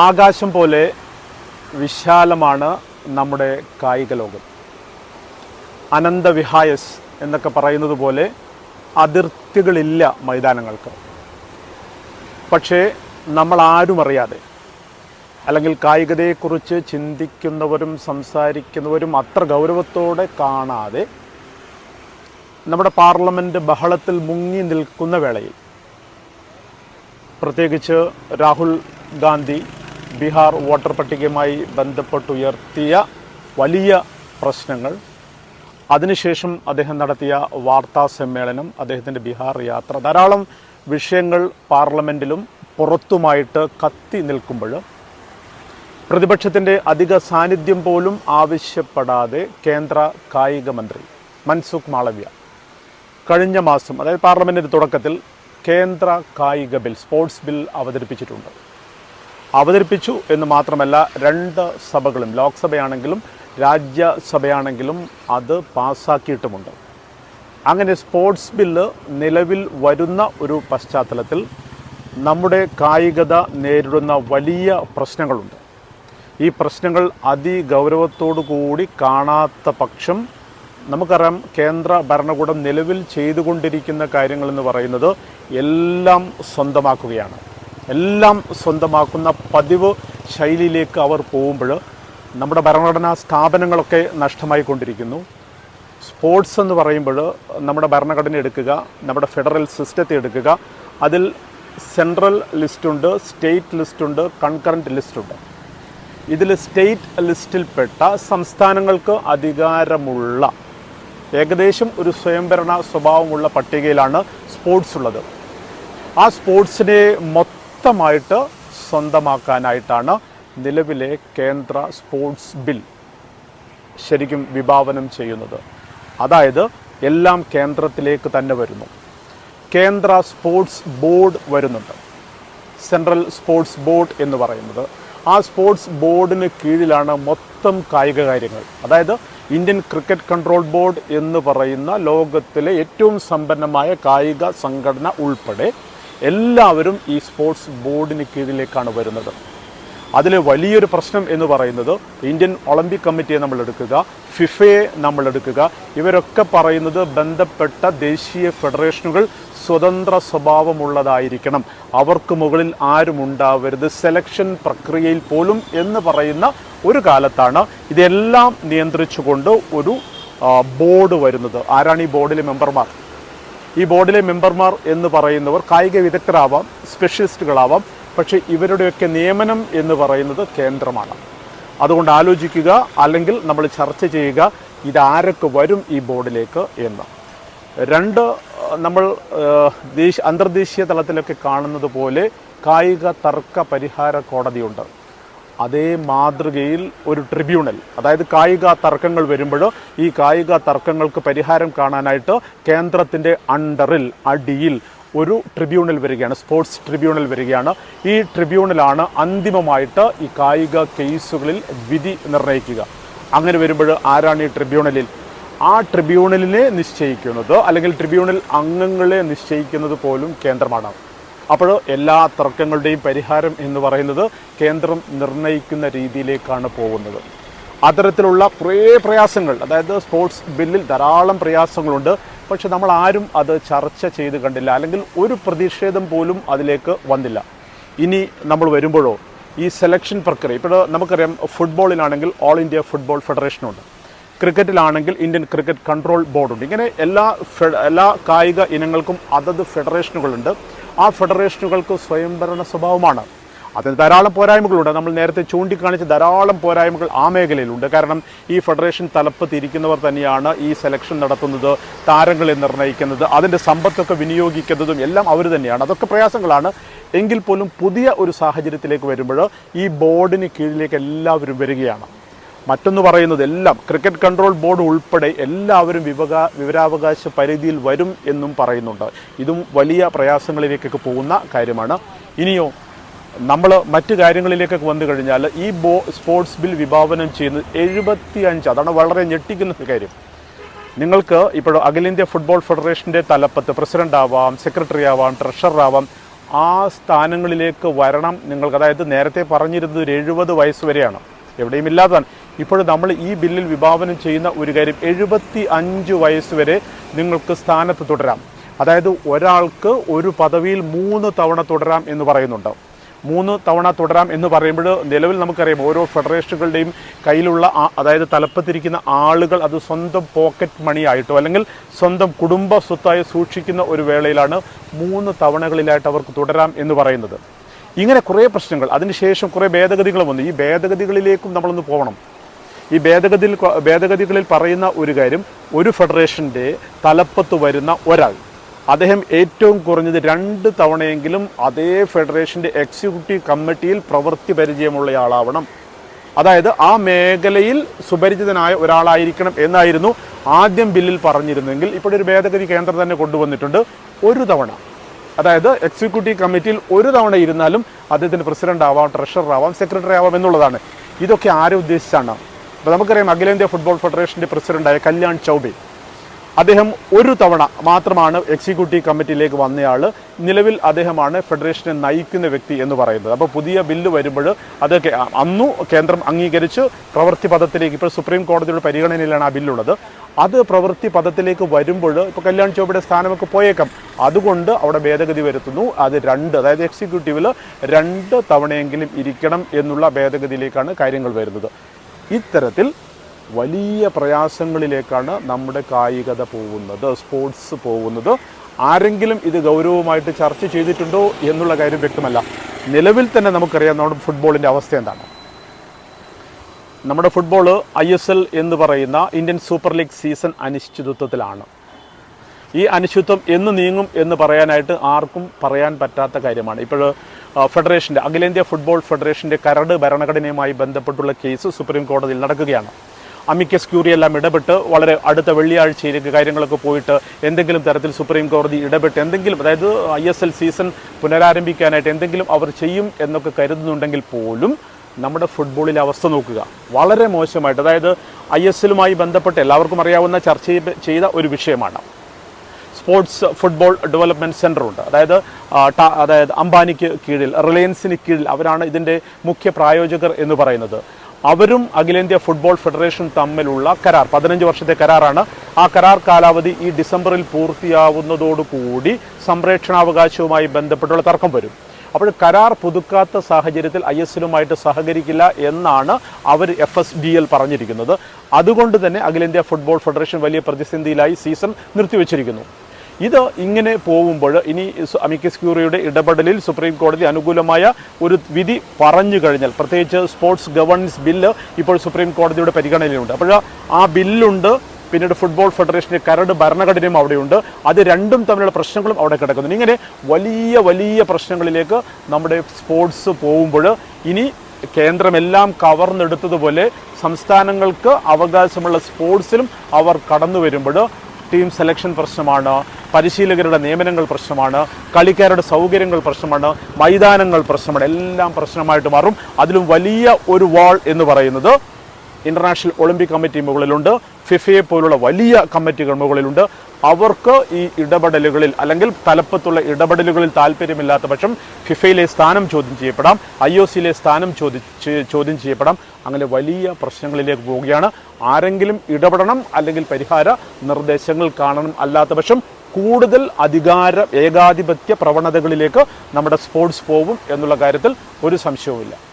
ആകാശം പോലെ വിശാലമാണ് നമ്മുടെ കായിക ലോകം. അനന്തവിഹായസ് എന്നൊക്കെ പറയുന്നത് പോലെ അതിർത്തികളില്ല മൈതാനങ്ങൾക്ക്. പക്ഷേ നമ്മൾ ആരും അറിയാതെ അല്ലെങ്കിൽ കായികതയെക്കുറിച്ച് ചിന്തിക്കുന്നവരും സംസാരിക്കുന്നവരും അത്ര ഗൗരവത്തോടെ കാണാതെ നമ്മുടെ പാർലമെന്റ് ബഹളത്തിൽ മുങ്ങി നിൽക്കുന്ന വേളയിൽ പ്രത്യേകിച്ച് രാഹുൽ ഗാന്ധി ബീഹാർ വോട്ടർ പട്ടികയുമായി ബന്ധപ്പെട്ടുയർത്തിയ വലിയ പ്രശ്നങ്ങൾ. അതിനുശേഷം അദ്ദേഹം നടത്തിയ വാർത്താ സമ്മേളനം അദ്ദേഹത്തിന്റെ ബീഹാർ യാത്ര. ധാരാളം വിഷയങ്ങൾ പാർലമെന്റിലും പുറത്തുമായിട്ട് കത്തി നിൽക്കുമ്പോൾ പ്രതിപക്ഷത്തിന്റെ അധിക സാന്നിധ്യം പോലും ആവശ്യപ്പെടാതെ കേന്ദ്ര കായിക മന്ത്രി മൻസുഖ് മാളവ്യ കഴിഞ്ഞ മാസം അതായത് പാർലമെന്റിന്റെ തുടക്കത്തിൽ കേന്ദ്ര കായിക ബിൽ സ്പോർട്സ് ബിൽ അവതരിപ്പിച്ചിട്ടുണ്ട്. അവതരിപ്പിച്ചു എന്ന് മാത്രമല്ല രണ്ട് സഭകളും ലോക്സഭയാണെങ്കിലും രാജ്യസഭയാണെങ്കിലും അത് പാസ്സാക്കിയിട്ടുമുണ്ട് അങ്ങനെ സ്പോർട്സ് ബില്ല് നിലവിൽ വരുന്ന ഒരു പശ്ചാത്തലത്തിൽ നമ്മുടെ കായികത നേരിടുന്ന വലിയ പ്രശ്നങ്ങളുണ്ട്. ഈ പ്രശ്നങ്ങൾ അതിഗൗരവത്തോടു കൂടി കാണാത്ത പക്ഷം നമുക്കറിയാം കേന്ദ്ര ഭരണകൂടം നിലവിൽ ചെയ്തുകൊണ്ടിരിക്കുന്ന കാര്യങ്ങളെന്ന് പറയുന്നത് എല്ലാം സ്വന്തമാക്കുകയാണ്. എല്ലാം സ്വന്തമാക്കുന്ന പതിവ് ശൈലിയിലേക്ക് അവർ പോകുമ്പോൾ നമ്മുടെ ഭരണഘടനാ സ്ഥാപനങ്ങളൊക്കെ നഷ്ടമായി കൊണ്ടിരിക്കുന്നു. സ്പോർട്സ് എന്ന് പറയുമ്പോൾ നമ്മുടെ ഭരണഘടന എടുക്കുക നമ്മുടെ ഫെഡറൽ സിസ്റ്റത്തെ എടുക്കുക. അതിൽ സെൻട്രൽ ലിസ്റ്റുണ്ട് സ്റ്റേറ്റ് ലിസ്റ്റുണ്ട് കൺകറന്റ് ലിസ്റ്റുണ്ട്. ഇതിൽ സ്റ്റേറ്റ് ലിസ്റ്റിൽപ്പെട്ട സംസ്ഥാനങ്ങൾക്ക് അധികാരമുള്ള ഏകദേശം ഒരു സ്വയംഭരണ സ്വഭാവമുള്ള പട്ടികയിലാണ് സ്പോർട്സ് ഉള്ളത്. ആ സ്പോർട്സിനെ മൊത്തമായിട്ട് സ്വന്തമാക്കാനായിട്ടാണ് നിലവിലെ കേന്ദ്ര സ്പോർട്സ് ബിൽ ശരിക്കും വിഭാവനം ചെയ്യുന്നത്. അതായത് എല്ലാം കേന്ദ്രത്തിലേക്ക് തന്നെ വരുന്നു. കേന്ദ്ര സ്പോർട്സ് ബോർഡ് വരുന്നുണ്ട്. സെൻട്രൽ സ്പോർട്സ് ബോർഡ് എന്ന് പറയുന്നത്. ആ സ്പോർട്സ് ബോർഡിന് കീഴിലാണ് മൊത്തം കായിക കാര്യങ്ങൾ. അതായത് ഇന്ത്യൻ ക്രിക്കറ്റ് കൺട്രോൾ ബോർഡ് എന്ന് പറയുന്ന ലോകത്തിലെ ഏറ്റവും സമ്പന്നമായ കായിക സംഘടന ഉൾപ്പെടെ എല്ലാവരും ഈ സ്പോർട്സ് ബോർഡിന് കീഴിലേക്കാണ് വരുന്നത്. അതിലെ വലിയൊരു പ്രശ്നം എന്ന് പറയുന്നത് ഇന്ത്യൻ ഒളിമ്പിക് കമ്മിറ്റിയെ നമ്മൾ എടുക്കുക ഫിഫയെ നമ്മൾ എടുക്കുക ഇവരൊക്കെ പറയുന്നത് ബന്ധപ്പെട്ട ദേശീയ ഫെഡറേഷനുകൾ സ്വതന്ത്ര സ്വഭാവമുള്ളതായിരിക്കണം. അവർക്ക് മുകളിൽ ആരും ഉണ്ടാവരുത്. സെലക്ഷൻ പ്രക്രിയയിൽ പോലും എന്ന് പറയുന്ന ഒരു കാലത്താണ് ഇതെല്ലാം നിയന്ത്രിച്ചുകൊണ്ട് ഒരു ബോർഡ് വരുന്നത്. ആരാണ് ഈ ബോർഡിലെ മെമ്പർമാർ? ഈ ബോർഡിലെ മെമ്പർമാർ എന്ന് പറയുന്നവർ കായിക വിദഗ്ധരാവാം സ്പെഷ്യലിസ്റ്റുകളാവാം. പക്ഷേ ഇവരുടെയൊക്കെ നിയമനം എന്ന് പറയുന്നത് കേന്ദ്രമാണ്. അതുകൊണ്ട് ആലോചിക്കുക അല്ലെങ്കിൽ നമ്മൾ ചർച്ച ചെയ്യുക ഇതാരൊക്കെ വരും ഈ ബോർഡിലേക്ക് എന്ന്. രണ്ട് നമ്മൾ ദേശീയ അന്തർദേശീയ തലത്തിലൊക്കെ കാണുന്നത് പോലെ കായിക തർക്ക പരിഹാര കോടതിയുണ്ട്. അതേ മാതൃകയിൽ ഒരു ട്രിബ്യൂണൽ അതായത് കായിക തർക്കങ്ങൾ വരുമ്പോൾ ഈ കായിക തർക്കങ്ങൾക്ക് പരിഹാരം കാണാനായിട്ട് കേന്ദ്രത്തിന്റെ അണ്ടറിൽ അടിയിൽ ഒരു ട്രിബ്യൂണൽ വരികയാണ് സ്പോർട്സ് ട്രിബ്യൂണൽ വരികയാണ്. ഈ ട്രിബ്യൂണലാണ് അന്തിമമായിട്ട് ഈ കായിക കേസുകളിൽ വിധി നിർണയിക്കുക അങ്ങനെ വരുമ്പോൾ ആരാണ് ഈ ട്രിബ്യൂണലിൽ? ആ ട്രിബ്യൂണലിനെ നിശ്ചയിക്കുന്നത് അല്ലെങ്കിൽ ട്രിബ്യൂണൽ അംഗങ്ങളെ നിശ്ചയിക്കുന്നത് പോലും കേന്ദ്രമാണ്. അപ്പോൾ എല്ലാ തർക്കങ്ങളുടെയും പരിഹാരം എന്ന് പറയുന്നത് കേന്ദ്രം നിർണയിക്കുന്ന രീതിയിലേക്കാണ് പോകുന്നത്. അത്തരത്തിലുള്ള കുറേ പ്രയാസങ്ങൾ അതായത് സ്പോർട്സ് ബില്ലിൽ ധാരാളം പ്രയാസങ്ങളുണ്ട്. പക്ഷെ നമ്മൾ ആരും അത് ചർച്ച ചെയ്ത് കണ്ടില്ല. അല്ലെങ്കിൽ ഒരു പ്രതിഷേധം പോലും അതിലേക്ക് വന്നില്ല. ഇനി നമ്മൾ വരുമ്പോഴോ? ഈ സെലക്ഷൻ പ്രക്രിയ ഇപ്പോൾ നമുക്കറിയാം ഫുട്ബോളിലാണെങ്കിൽ ഓൾ ഇന്ത്യ ഫുട്ബോൾ ഫെഡറേഷനുണ്ട് ക്രിക്കറ്റിലാണെങ്കിൽ ഇന്ത്യൻ ക്രിക്കറ്റ് കൺട്രോൾ ബോർഡുണ്ട് ഇങ്ങനെ എല്ലാ എല്ലാ കായിക ഇനങ്ങൾക്കും അതത് ഫെഡറേഷനുകളുണ്ട് ആ ഫെഡറേഷനുകൾക്ക് സ്വയംഭരണ സ്വഭാവമാണ്. അതിന് ധാരാളം പോരായ്മകളുണ്ട്. നമ്മൾ നേരത്തെ ചൂണ്ടിക്കാണിച്ച ധാരാളം പോരായ്മകൾ ആ മേഖലയിലുണ്ട്. കാരണം ഈ ഫെഡറേഷൻ തലപ്പത്ത് ഇരിക്കുന്നവർ തന്നെയാണ് ഈ സെലക്ഷൻ നടത്തുന്നത് താരങ്ങളെ നിർണയിക്കുന്നത് അതിന്റെ സമ്പത്തൊക്കെ വിനിയോഗിക്കുന്നതും എല്ലാം അവർ തന്നെയാണ്. അതൊക്കെ പ്രയാസങ്ങളാണ്. എങ്കിൽ പോലും പുതിയ ഒരു സാഹചര്യത്തിലേക്ക് വരുമ്പോൾ ഈ ബോർഡിന് കീഴിലേക്ക് എല്ലാവരും വരികയാണ്. മറ്റൊന്ന് പറയുന്നത് എല്ലാം ക്രിക്കറ്റ് കൺട്രോൾ ബോർഡ് ഉൾപ്പെടെ എല്ലാവരും വിവക വിവരാവകാശ പരിധിയിൽ വരും എന്നും പറയുന്നുണ്ട്. ഇതും വലിയ പ്രയാസങ്ങളിലേക്കൊക്കെ പോകുന്ന കാര്യമാണ്. ഇനിയോ നമ്മൾ മറ്റു കാര്യങ്ങളിലേക്കൊക്കെ വന്നു കഴിഞ്ഞാൽ ഈ ബോ സ്പോർട്സ് ബിൽ വിഭാവനം ചെയ്യുന്നത് എഴുപത്തി അഞ്ച് അതാണ് വളരെ ഞെട്ടിക്കുന്ന കാര്യം. നിങ്ങൾക്ക് ഇപ്പോൾ അഖിലേന്ത്യാ ഫുട്ബോൾ ഫെഡറേഷന്റെ തലപ്പത്ത് പ്രസിഡന്റ് ആവാം സെക്രട്ടറി ആവാം ട്രഷറർ ആവാം ആ സ്ഥാനങ്ങളിലേക്ക് വരണം. നിങ്ങൾക്ക് അതായത് നേരത്തെ പറഞ്ഞിരുന്നത് ഒരു എഴുപത് വയസ്സ് വരെയാണ്. എവിടെയും ഇല്ലാത്തതാണ് ഇപ്പോൾ നമ്മൾ ഈ ബില്ലിൽ വിഭാവനം ചെയ്യുന്ന ഒരു കാര്യം എഴുപത്തി അഞ്ച് വയസ്സ് വരെ നിങ്ങൾക്ക് സ്ഥാനത്ത് തുടരാം. അതായത് ഒരാൾക്ക് ഒരു പദവിയിൽ മൂന്ന് തവണ തുടരാം എന്ന് പറയുന്നുണ്ട്. മൂന്ന് തവണ തുടരാം എന്ന് പറയുമ്പോൾ നിലവിൽ നമുക്കറിയാം ഓരോ ഫെഡറേഷനുകളുടെയും കയ്യിലുള്ള അതായത് തലപ്പത്തിരിക്കുന്ന ആളുകൾ അത് സ്വന്തം പോക്കറ്റ് മണി ആയിട്ടോ അല്ലെങ്കിൽ സ്വന്തം കുടുംബ സ്വത്തായി സൂക്ഷിക്കുന്ന ഒരു വേളയിലാണ് മൂന്ന് തവണകളിലായിട്ട് അവർക്ക് തുടരാം എന്ന് പറയുന്നത്. ഇങ്ങനെ കുറേ പ്രശ്നങ്ങൾ. അതിനുശേഷം കുറേ ഭേദഗതികൾ വന്നു. ഈ ഭേദഗതികളിലേക്കും നമ്മളൊന്ന് പോകണം. ഈ ഭേദഗതിയിൽ ഭേദഗതികളിൽ പറയുന്ന ഒരു കാര്യം ഒരു ഫെഡറേഷന്റെ തലപ്പത്ത് വരുന്ന ഒരാൾ. അദ്ദേഹം ഏറ്റവും കുറഞ്ഞത് രണ്ട് തവണയെങ്കിലും അതേ ഫെഡറേഷന്റെ എക്സിക്യൂട്ടീവ് കമ്മിറ്റിയിൽ പ്രവൃത്തി പരിചയമുള്ളയാളാവണം. അതായത് ആ മേഖലയിൽ സുപരിചിതനായ ഒരാളായിരിക്കണം എന്നായിരുന്നു ആദ്യം ബില്ലിൽ പറഞ്ഞിരുന്നെങ്കിൽ. ഇപ്പോഴൊരു ഭേദഗതി കേന്ദ്രം തന്നെ കൊണ്ടുവന്നിട്ടുണ്ട്. ഒരു തവണ. അതായത് എക്സിക്യൂട്ടീവ് കമ്മിറ്റിയിൽ ഒരു തവണ ഇരുന്നാലും അദ്ദേഹത്തിന് പ്രസിഡന്റ് ആവാം ട്രഷറർ ആവാം സെക്രട്ടറി ആവാം എന്നുള്ളതാണ്. ഇതൊക്കെ ആരെ ഉദ്ദേശിച്ചാണ്? അപ്പോൾ നമുക്കറിയാം അഖിലേന്ത്യാ ഫുട്ബോൾ ഫെഡറേഷന്റെ പ്രസിഡന്റായ കല്യാൺ ചൗബെ. അദ്ദേഹം ഒരു തവണ മാത്രമാണ് എക്സിക്യൂട്ടീവ് കമ്മിറ്റിയിലേക്ക് വന്നയാൾ നിലവിൽ അദ്ദേഹമാണ് ഫെഡറേഷനെ നയിക്കുന്ന വ്യക്തി എന്ന് പറയുന്നത്. അപ്പോൾ പുതിയ ബില്ല് വരുമ്പോൾ അതൊക്കെ അന്നു കേന്ദ്രം അംഗീകരിച്ച് പ്രവൃത്തി പദത്തിലേക്ക് ഇപ്പോൾ സുപ്രീം കോടതിയുടെ പരിഗണനയിലാണ് ആ ബില്ലുള്ളത്. അത് പ്രവൃത്തി പദത്തിലേക്ക് വരുമ്പോൾ ഇപ്പോൾ കല്യാൺ ചൗബയുടെ സ്ഥാനമൊക്കെ പോയേക്കാം. അതുകൊണ്ട് അവിടെ ഭേദഗതി വരുത്തുന്നു. അത് രണ്ട് അതായത് എക്സിക്യൂട്ടീവിൽ രണ്ട് തവണയെങ്കിലും ഇരിക്കണം എന്നുള്ള ഭേദഗതിയിലേക്കാണ് കാര്യങ്ങൾ വരുന്നത്. ഇത്തരത്തിൽ വലിയ പ്രയാസങ്ങളിലേക്കാണ് നമ്മുടെ കായികത പോകുന്നത് സ്പോർട്സ് പോകുന്നത്. ആരെങ്കിലും ഇത് ഗൗരവമായിട്ട് ചർച്ച ചെയ്തിട്ടുണ്ടോ എന്നുള്ള കാര്യം വ്യക്തമല്ല. നിലവിൽ തന്നെ നമുക്കറിയാം നമ്മുടെ ഫുട്ബോളിന്റെ അവസ്ഥ എന്താണ്. നമ്മുടെ ഫുട്ബോൾ ഐ എസ് എൽ എന്ന് പറയുന്ന ഇന്ത്യൻ സൂപ്പർ ലീഗ് സീസൺ അനിശ്ചിതത്വത്തിലാണ്. ഈ അനിശ്ചിത്വം എന്ന് നീങ്ങും എന്ന് പറയാനായിട്ട് ആർക്കും പറയാൻ പറ്റാത്ത കാര്യമാണ്. ഇപ്പോൾ ഫെഡറേഷന്റെ അഖിലേന്ത്യാ ഫുട്ബോൾ ഫെഡറേഷന്റെ കരട് ഭരണഘടനയുമായി ബന്ധപ്പെട്ടുള്ള കേസ് സുപ്രീം കോടതിയിൽ നടക്കുകയാണ്. അമിക്കസ് ക്യൂറി എല്ലാം ഇടപെട്ട് വളരെ അടുത്ത വെള്ളിയാഴ്ചയിലേക്ക് കാര്യങ്ങളൊക്കെ പോയിട്ട് എന്തെങ്കിലും തരത്തിൽ സുപ്രീം കോടതി ഇടപെട്ട് എന്തെങ്കിലും അതായത് ഐ എസ് എൽ സീസൺ പുനരാരംഭിക്കാനായിട്ട് എന്തെങ്കിലും അവർ ചെയ്യും എന്നൊക്കെ കരുതുന്നുണ്ടെങ്കിൽ പോലും നമ്മുടെ ഫുട്ബോളിലെ അവസ്ഥ നോക്കുക. വളരെ മോശമായിട്ട് അതായത് ഐ എസ് എല്ലുമായി ബന്ധപ്പെട്ട് എല്ലാവർക്കും അറിയാവുന്ന ചർച്ച ചെയ്ത ഒരു വിഷയമാണ്. സ്പോർട്സ് ഫുട്ബോൾ ഡെവലപ്മെന്റ് സെന്റർ ഉണ്ട്. അതായത് അതായത് അംബാനിക്ക് കീഴിൽ റിലയൻസിന് കീഴിൽ അവരാണ് ഇതിന്റെ മുഖ്യ പ്രായോജകർ എന്ന് പറയുന്നത്. അവരും അഖിലേന്ത്യാ ഫുട്ബോൾ ഫെഡറേഷൻ തമ്മിലുള്ള കരാർ പതിനഞ്ച് വർഷത്തെ കരാറാണ്. ആ കരാർ കാലാവധി ഈ ഡിസംബറിൽ പൂർത്തിയാവുന്നതോടുകൂടി സംപ്രേക്ഷണാവകാശവുമായി ബന്ധപ്പെട്ടുള്ള തർക്കം വരും. അപ്പോൾ കരാർ പുതുക്കാത്ത സാഹചര്യത്തിൽ ഐ എസ് എല്ലുമായിട്ട് സഹകരിക്കില്ല എന്നാണ് അവർ എഫ് എസ് ഡി എൽ പറഞ്ഞിരിക്കുന്നത്. അതുകൊണ്ട് തന്നെ അഖിലേന്ത്യാ ഫുട്ബോൾ ഫെഡറേഷൻ വലിയ പ്രതിസന്ധിയിലായി സീസൺ നിർത്തിവെച്ചിരിക്കുന്നു. ഇത് ഇങ്ങനെ പോകുമ്പോൾ ഇനി അമിക്കസ് ക്യൂറിയുടെ ഇടപെടലിൽ സുപ്രീം കോടതി അനുകൂലമായ ഒരു വിധി പറഞ്ഞു കഴിഞ്ഞാൽ പ്രത്യേകിച്ച് സ്പോർട്സ് ഗവർണൻസ് ബില്ല് ഇപ്പോൾ സുപ്രീം കോടതിയുടെ പരിഗണനയിലുണ്ട്. അപ്പോൾ ആ ബില്ലുണ്ട് പിന്നീട് ഫുട്ബോൾ ഫെഡറേഷന്റെ കരട് ഭരണഘടനയും അവിടെയുണ്ട്. അത് രണ്ടും തമ്മിലുള്ള പ്രശ്നങ്ങളും അവിടെ കിടക്കുന്നു. ഇങ്ങനെ വലിയ വലിയ പ്രശ്നങ്ങളിലേക്ക് നമ്മുടെ സ്പോർട്സ് പോകുമ്പോൾ ഇനി കേന്ദ്രമെല്ലാം കവർന്നെടുത്തതുപോലെ സംസ്ഥാനങ്ങൾക്ക് അവകാശമുള്ള സ്പോർട്സിലും അവർ കടന്നു വരുമ്പോൾ ടീം സെലക്ഷൻ പ്രശ്നമാണ് പരിശീലകരുടെ നിയമനങ്ങൾ പ്രശ്നമാണ് കളിക്കാരുടെ സൗകര്യങ്ങൾ പ്രശ്നമാണ് മൈതാനങ്ങൾ പ്രശ്നമാണ്. എല്ലാം പ്രശ്നമായിട്ട് മാറും. അതിലും വലിയ ഒരു വാൾ എന്ന് പറയുന്നത് ഇന്റർനാഷണൽ ഒളിമ്പിക് കമ്മിറ്റി മുകളിലുണ്ട്. ഫിഫയെ പോലുള്ള വലിയ കമ്മിറ്റികൾ മുകളിലുണ്ട്. അവർക്ക് ഈ ഇടപെടലുകളിൽ അല്ലെങ്കിൽ തലപ്പത്തുള്ള ഇടപെടലുകളിൽ താല്പര്യമില്ലാത്ത പക്ഷം ഫിഫയിലെ സ്ഥാനം ചോദ്യം ചെയ്യപ്പെടാം. ഐ ഒ സിയിലെ സ്ഥാനം ചോദിച്ച് ചോദ്യം ചെയ്യപ്പെടാം. അങ്ങനെ വലിയ പ്രശ്നങ്ങളിലേക്ക് പോവുകയാണ്. ആരെങ്കിലും ഇടപെടണം അല്ലെങ്കിൽ പരിഹാര നിർദ്ദേശങ്ങൾ കാണണം അല്ലാത്ത പക്ഷം കൂടുതൽ അധികാര ഏകാധിപത്യ പ്രവണതകളിലേക്ക് നമ്മുടെ സ്പോർട്സ് പോവും എന്നുള്ള കാര്യത്തിൽ ഒരു സംശയവുമില്ല.